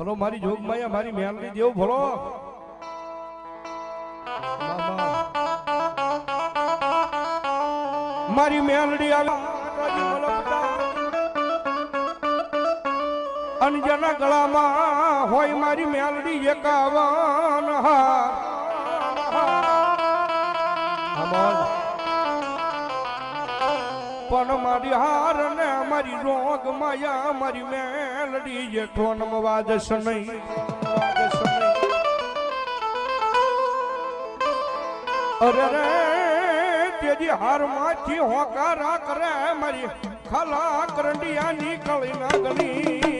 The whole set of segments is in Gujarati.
ભલો મારી જોગમાયા મારી મેલડી દેવ ભલો. મારી મેલડી આવે અંજના ગળામાં હોય મારી મેલડી એકાવન અમર પણ મારી હાર ને મારી રોગ માયા, મારી મેલડી જે ઠોનમ વાજસ નહીં. વાજસ નહીં અરે રે, તેજી હારમાંથી હોકારા કરે મારી ખલા કરંડિયા નીકળી ના ગલી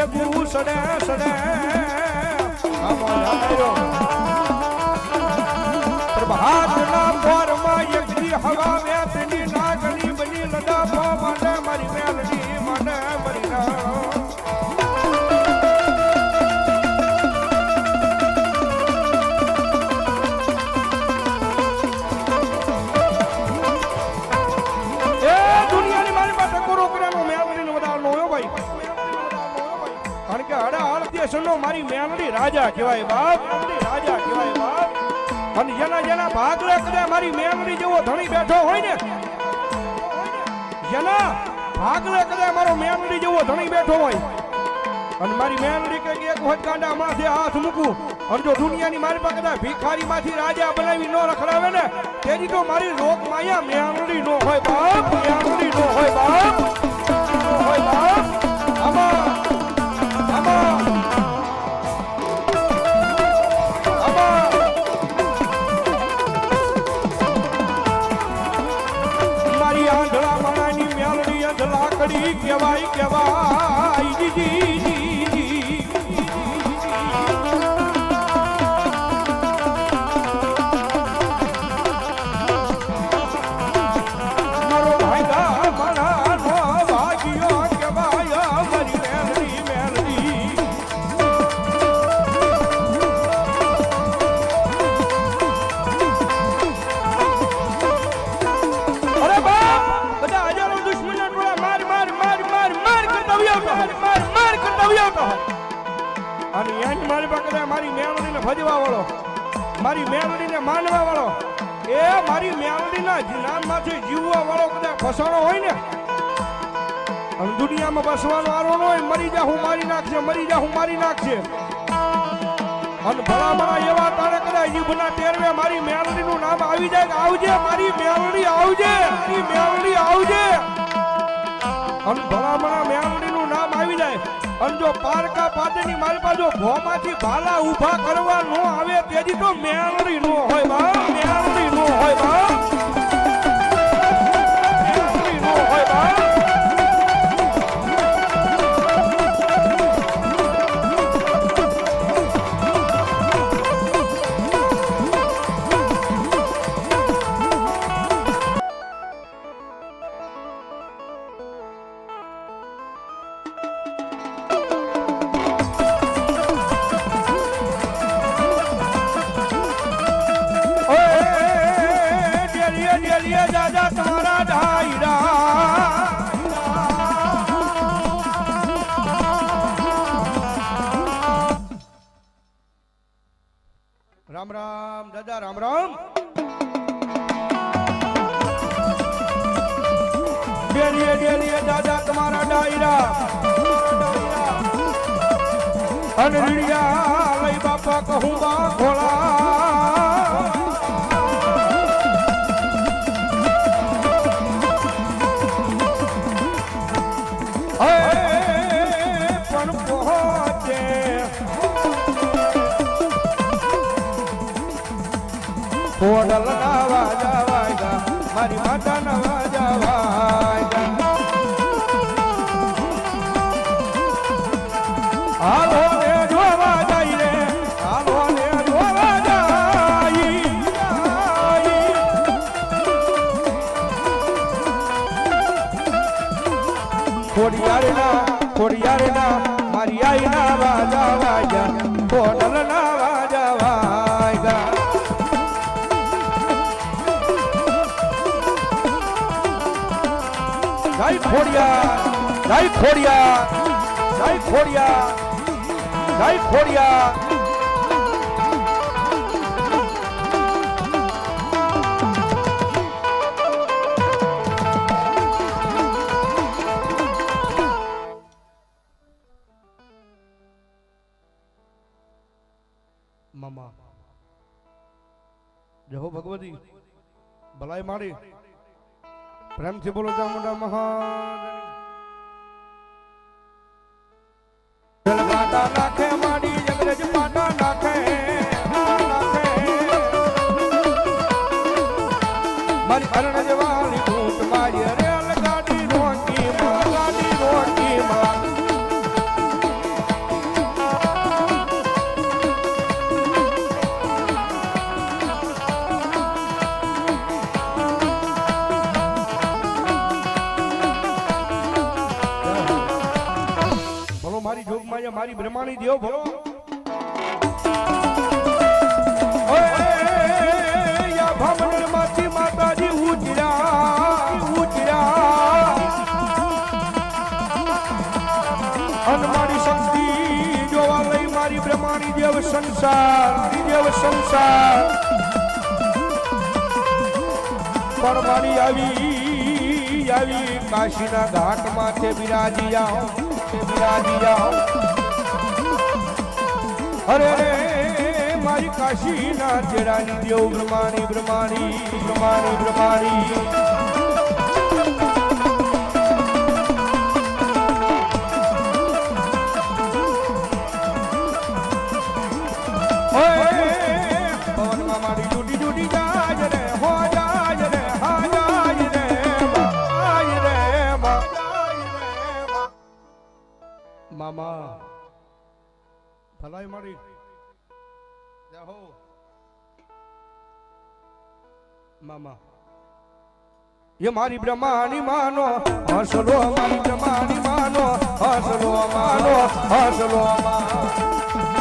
જે ગુરુ સડે સડે. પ્રભાતના પોરમાં એકદી હવા વેતની નાગની બની લડા માટે મારી મેલડી મને, મરી હાલ મારી મેલડી રાજા કહેવાય બાપ. રાજા કહેવાય બાપ. અને જેના જેના ભાગલે કદાચ મારી મેલડી જેવો ધણી બેઠો હોય ને, જેના ભાગલે કદાચ મારો મેલડી જેવો ધણી બેઠો હોય. અને મારી મેલડી કે એક વખત કાંડા માથે હાથ મૂકું અને જો દુનિયાની મારી પાસે કદાચ ભિખારી માંથી રાજા બનાવી ન રખડાવે ને તેની તો મારી રોગ માયા મેલડી નો હોય બાપ. મેલડી નો હોય બાપ. હોય બાપ. આમાં ફસાણો હોય મરી એવા તારે કદાચ જીભના ટેરવે મારી મેલડીનું નામ આવી જાય આવજે, મારી મેલડી આવજે, મારી મેલડી આવજે. અને ભલામણા આવી જાય અને જો પારકા પાટેની મારી પાસે ભોમાંથી ભાલા ઊભા કરવા નો આવે, તેજી તો મેલડી નો હોય બા મેલડી નો હોય બા. રામ રામ, દાદા, રામ રામ. ડેલીએ ડેલીએ દાદા, તમારા ડાયરા. અને રીડિયા લઈ બાપા કહું બા ભોળા. ખોડલ ના વાજા વાજા મારી માતા ના વાજા વાજા હાલો જય ખોડિયા જય ખોડિયા જય ખોડિયા જય ખોડિયા. મામા જય ભગવતી ભલાઈ મારી. પ્રેમથી બોલો ચામુંડા પાટા નાખે જોગમાં મારી બ્રહ્માણી દેવ ભરો માતાજી ઉજળા અન મારી શક્તિ જોવા લઈ મારી બ્રહ્માણી દેવ સંસાર દેવ સંસાર. આવી આવી કાશીના ઘાટ માથે બિરાજી આવ બિરાજી આવો અરે રે મારી કાશીના જેડાની દેવ બ્રહ્માણી બ્રહ્માણી બ્રહ્માણી બ્રહ્માણી. મામા ભલાઈ મારી મામા. એ મારી બ્રહ્માની માનો, હસલો મારી બ્રહ્માની માનો, હસલો માનો હસલો માનો.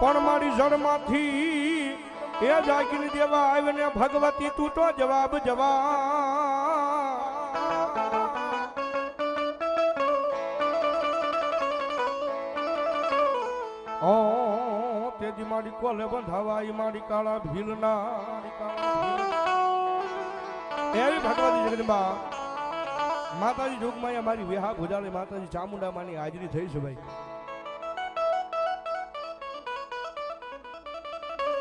પણ મારી જળમાંથી એ જાગીને દેવા આવીને ભગવતી તું તો જવાબ જવા તેજી મારી કોલે એ મારી કાળા ભીલના એવી ભગવતી જગદંબા માતાજી જોગમાં મારી વિહા ભુજાલી માતાજી ચામુંડામાંની હાજરી થઈ છે ભાઈ.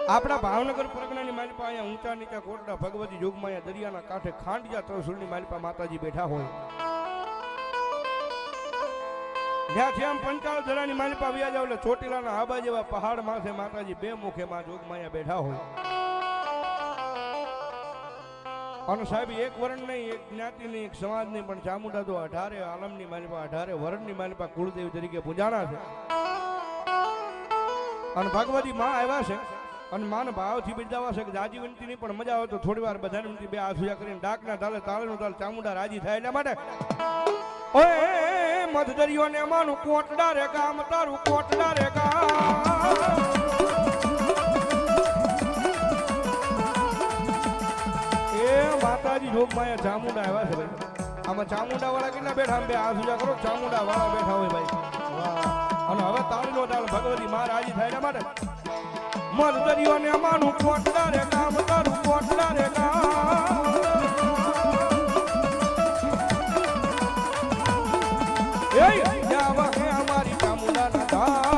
આપણા ભાવનગર પરગણાની માલિપા અહીંયા ઊંચા નીચા કોટડા ભગવતી જોગમાં દરિયાના કાંઠે ખાંડિયા ત્રણસુરની માલિપા માતાજી બેઠા હોય. જ્યાં આમ પંચાળ ધરાની માલિપા વ્યા જાવ એટલે ચોટીલાના આબા જેવા પહાડ માથે માતાજી બે મુખે માં બેઠા હોય. અને સાહેબ, એક વર્ણ નહીં, એક જ્ઞાતિ એક સમાજ પણ ચામુંડા તો અઢારે આલમની માલિપા, અઢારે વર્ણની માલિપા કુળદેવી તરીકે પૂજાણા છે. અને ભગવતી માં આવ્યા છે. અને માન ભાવથી બિરદાવા છે કે જાજી વિનંતી નહીં, પણ મજા આવે તો થોડી વાર બધાને બે આસુયા કરીને ડાકના તાલે તાળેનું તાલ ચામુંડા રાજી થાય એના માટે. ઓય મધદરિયો ને માનું કોટડા રે ગામ, તારું કોટડા રે ગામ. એ માતાજી જોગમાયા ચામુંડા આવ્યા છે ભાઈ. આમાં ચામુંડા વાળા કેટલા બેઠા? બે આ સુજા કરો ચામુંડા વાળા બેઠા હોય ભાઈ. અને હવે તાળીનો તાળ ભગવતી મહારાજી રાજી થાય એના માટે. મધ દરિયો ને અમારું કોટડા રે કામ તારું કોટડા રે કામ એ ચામુંડા ના